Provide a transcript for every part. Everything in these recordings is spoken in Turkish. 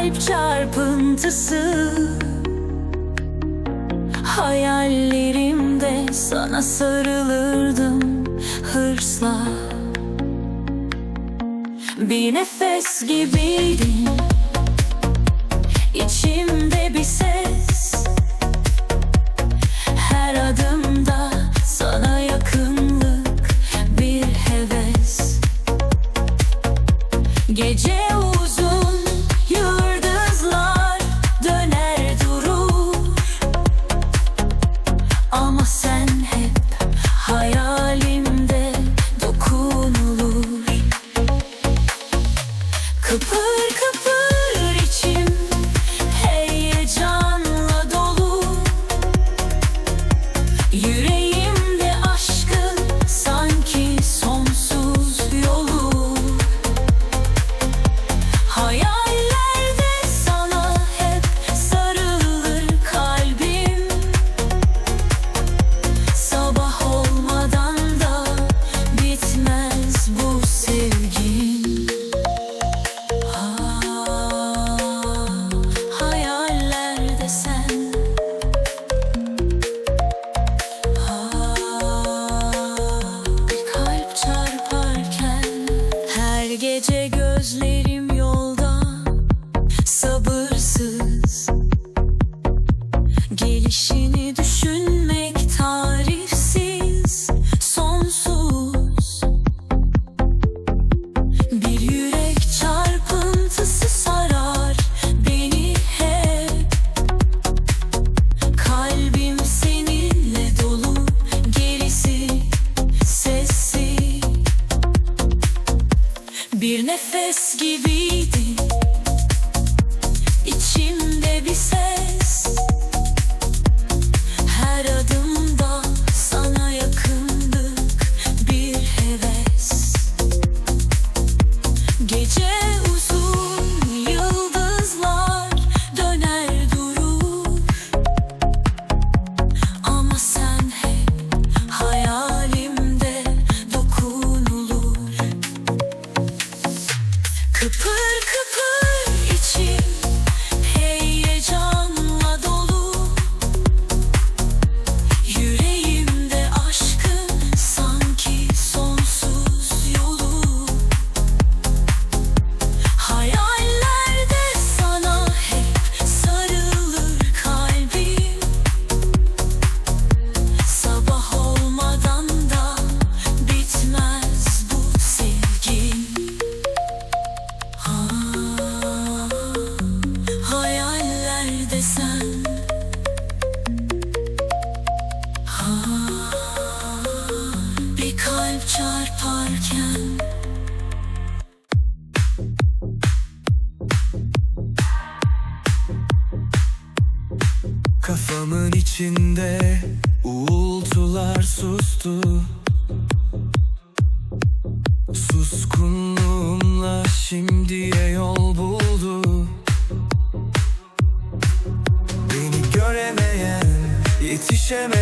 kalp çarpıntısı. Hayallerimde sana sarılırdım hırsla. Bir nefes gibiydin İçimde bir ses Suskunluğumla şimdiye yol buldu. Beni göremeyen yetişemeyen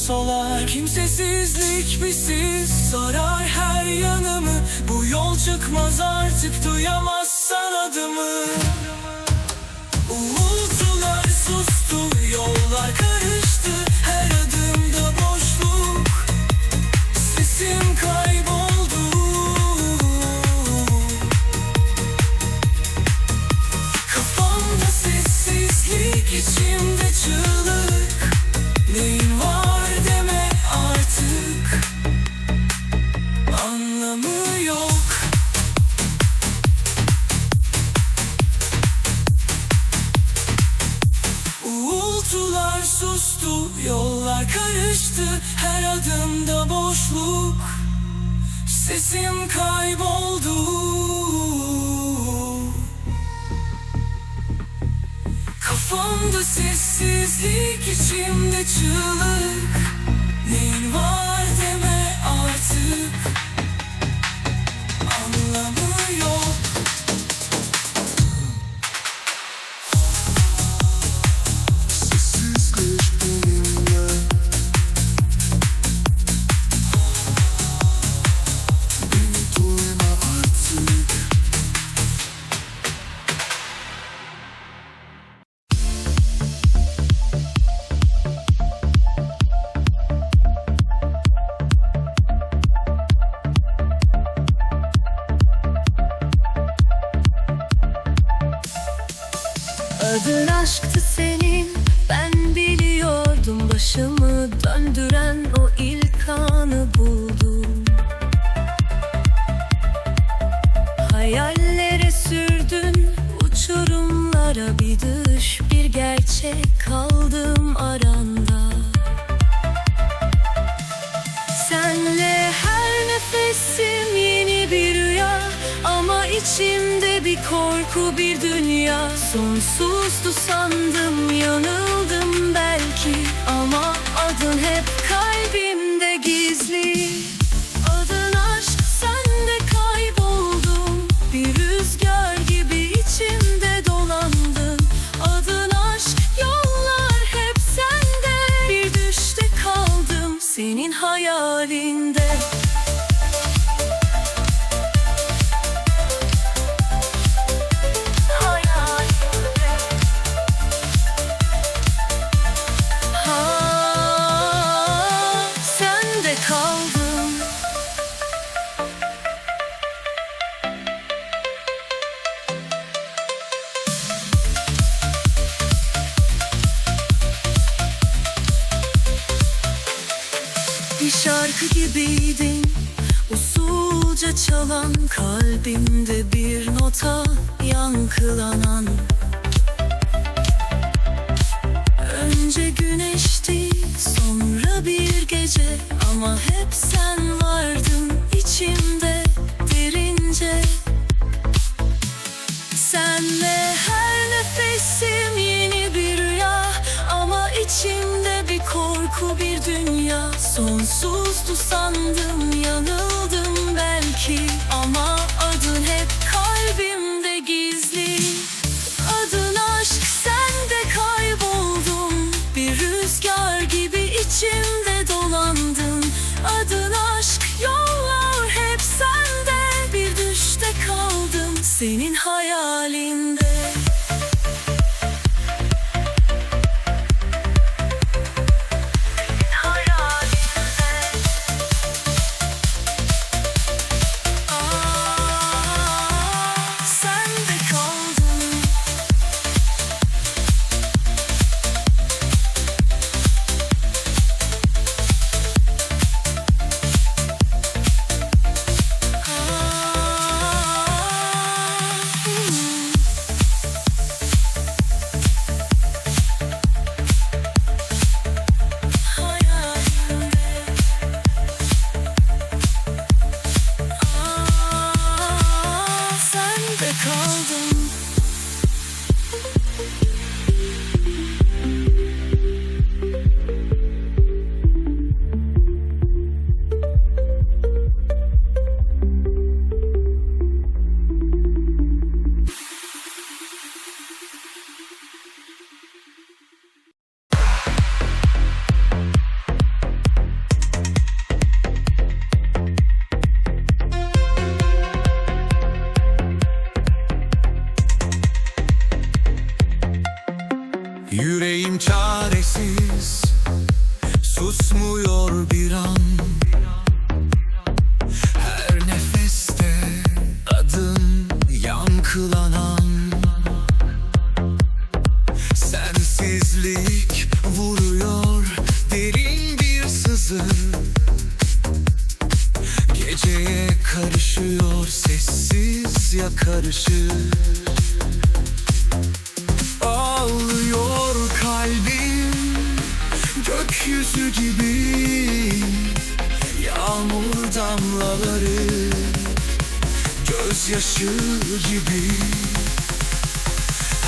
solar Kimsesizlik bizsiz. Sarar her yanımı Bu yol çıkmaz artık duyamazsan adımı. Umutlar sustu yollar karıştı. Her adımda boşluk. Sesim kayboldu. Kafamda sessizlik içimde çığlık Şimdi çığlık Senle her nefesim yeni bir rüya. Ama içimde bir korku bir dünya. Sonsuzdu sandım yanıldım belki. Ama adın hep kalbimde gizli. şarkı gibiydin. Usulca çalan kalbimde bir nota yankılanan sessiz Susmuyor bir an. Her nefeste adın yankılanan. Sensizlik vuruyor derin bir sızı. Geceye karışıyor sessiz ya karışık. taşı gibi.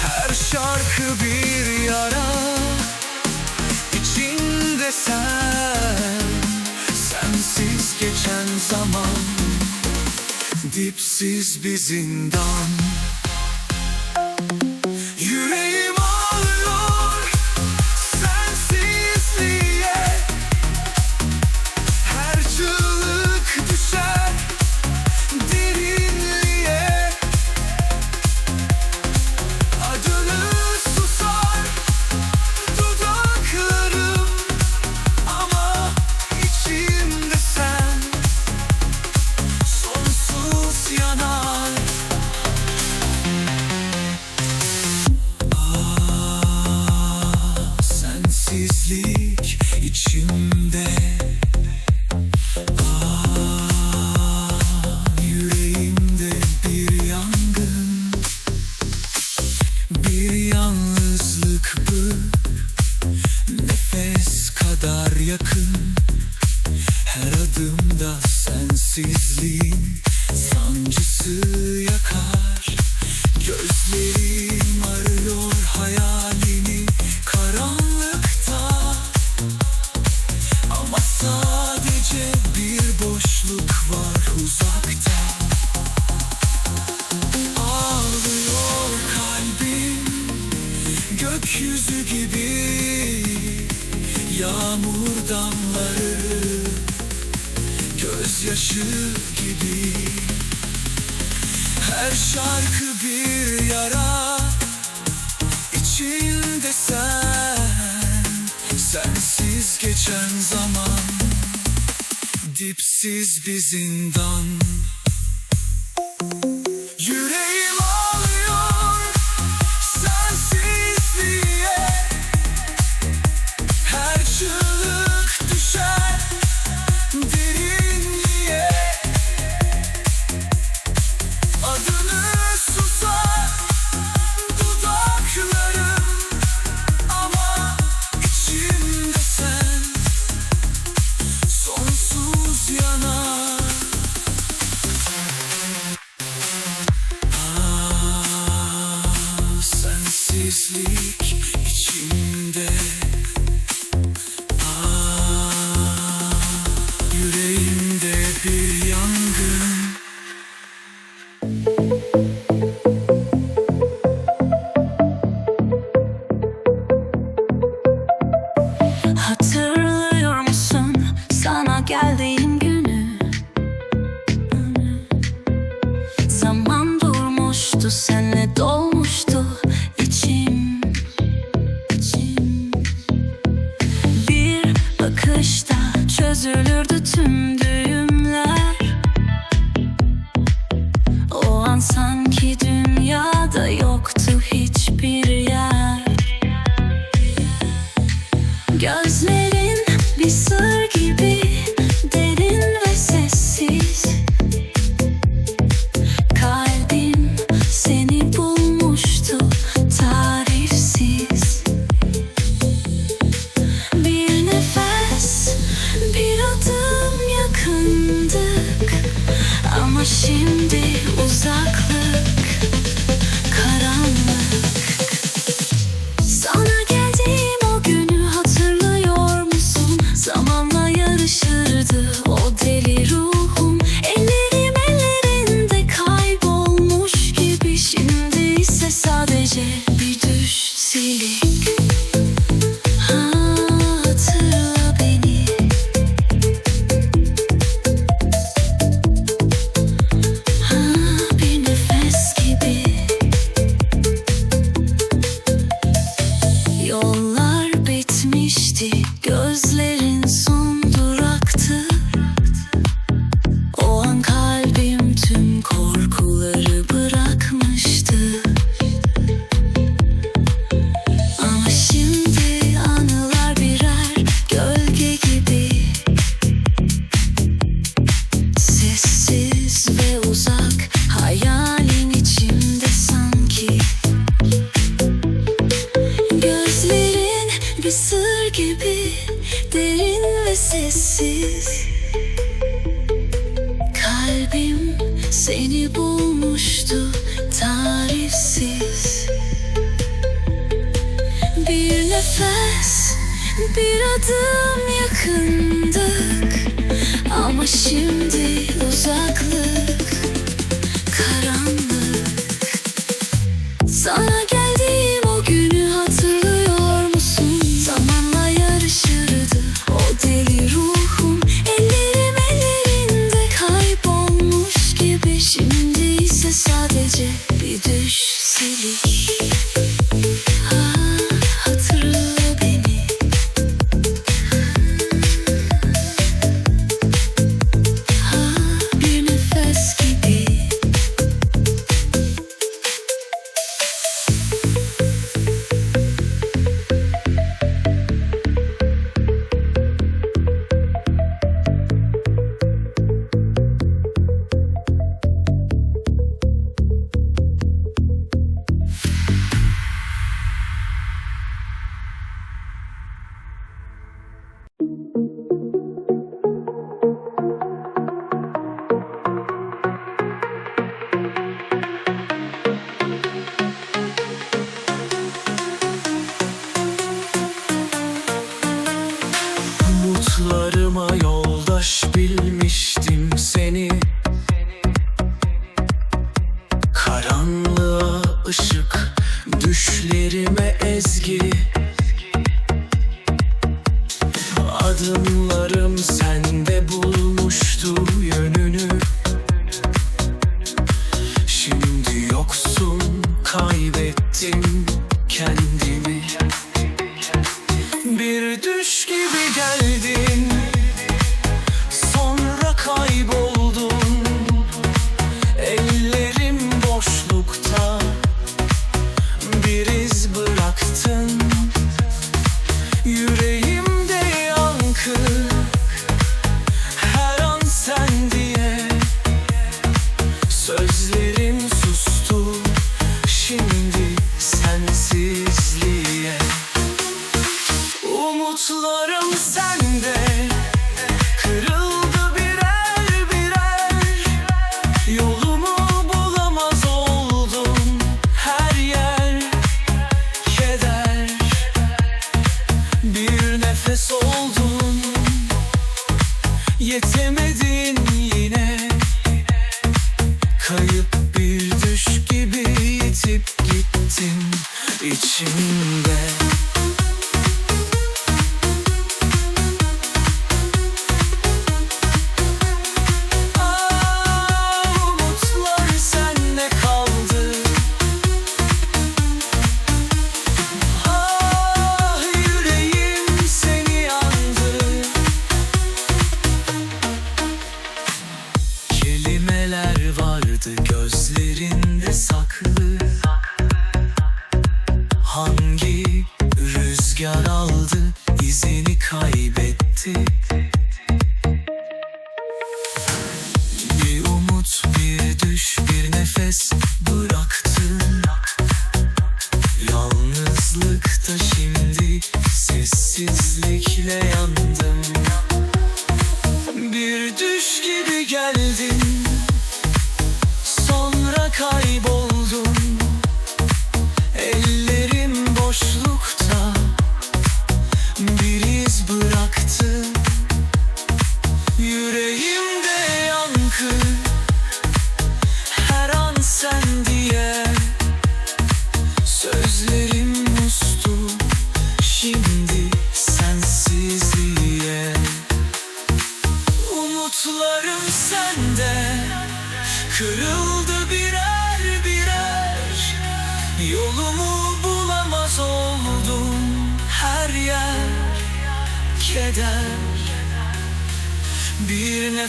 Her şarkı bir yara içinde sen. Sensiz geçen zaman Dipsiz bir zindan. Her şarkı bir yara içinde sen. Sensiz geçen zaman Dipsiz bir zindan. sessizlik içimde Gözlerin bir sır. Seni bulmuştu tarifsiz. Bir nefes, bir adım yakındık. Ama şimdi uzaklık. Düşlerime ezgi. Bulutlara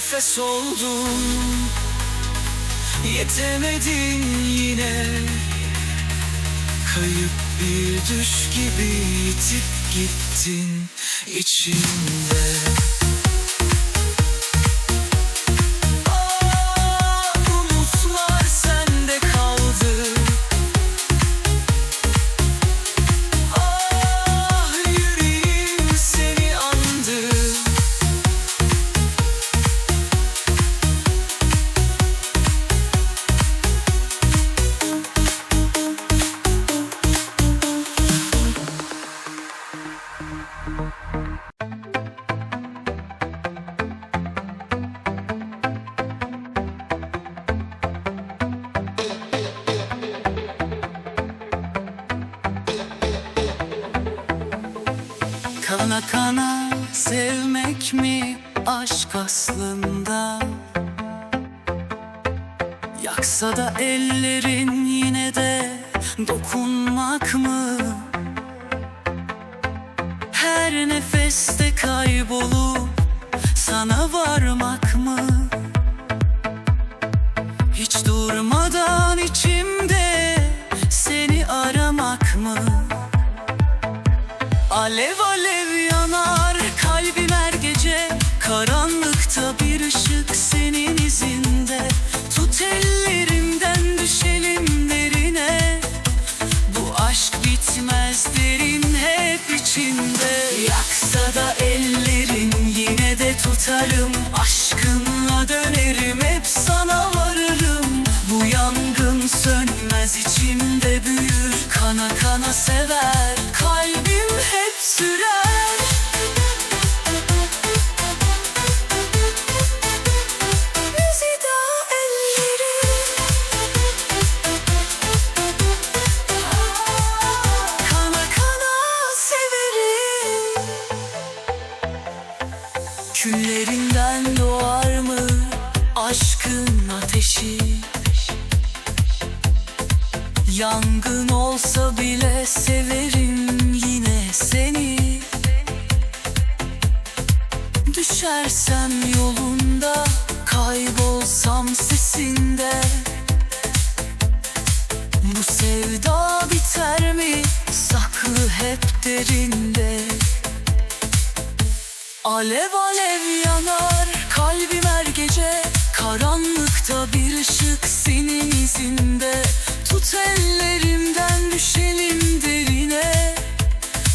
nefes oldum. Yetemedin yine. Kayıp bir düş gibi itip gittin içimde dokunmak mı? Her nefeste kaybolup sana varmak tutarım Aşkınla dönerim hep sana varırım. Bu yangın sönmez içimde büyür Kana kana sever Alev alev yanar kalbim her gece. Karanlıkta bir ışık senin izinde. Tut ellerimden düşelim derine.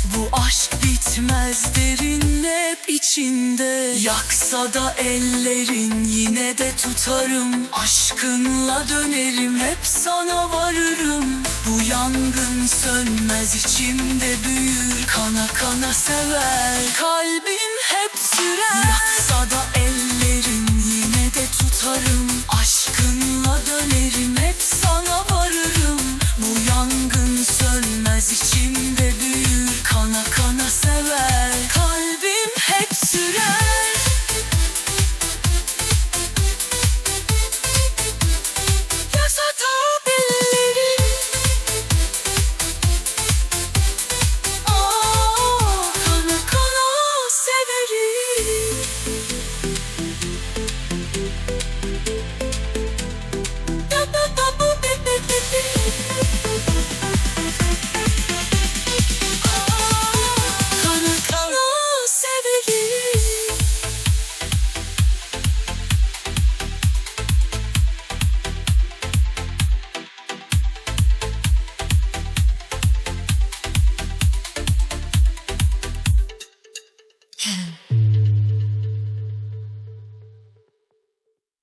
Bu aşk bitmez derin hep içinde. Yaksa da ellerin yine de tutarım. Aşkınla dönerim hep sana varırım. Bu yangın sönmez içimde büyür. Kana kana sever kalbim hep sürer. Yaksa da ellerin yine de tutarım